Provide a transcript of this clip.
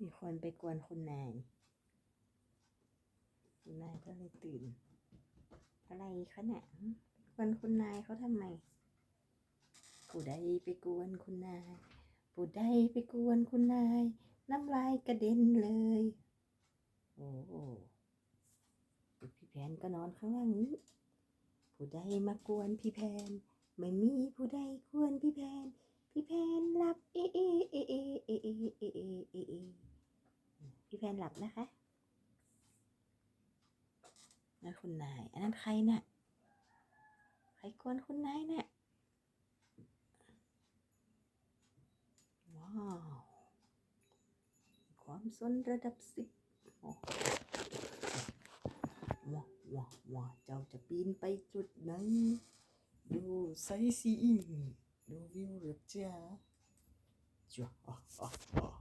มีคนไปกวนคุณนายคุณนายก็เลยตื่น อะไรคะเนี่ยกวนคุณนายเขาทำไมผู้ใดไปกวนคุณนายผู้ใดไปกวนคุณนาย น้ำลายกระเด็นเลย โอ้โหพี่แพนก็นอนข้างล่างนี้ผู้ใดมากวนพี่แพนไม่มี พี่แพนหลับนะคะนั่นคุณนาย อันนั้นใครน่ะ ใครกวนคุณนายน่ะ ว้าว ความสนระดับสิบว้าวว้าวว้าวเจ้าจะปีนไปจุดไหน ดูไซซีอิงดูวิวหรือจ้าจ้าอ๋ออ๋ออ๋อ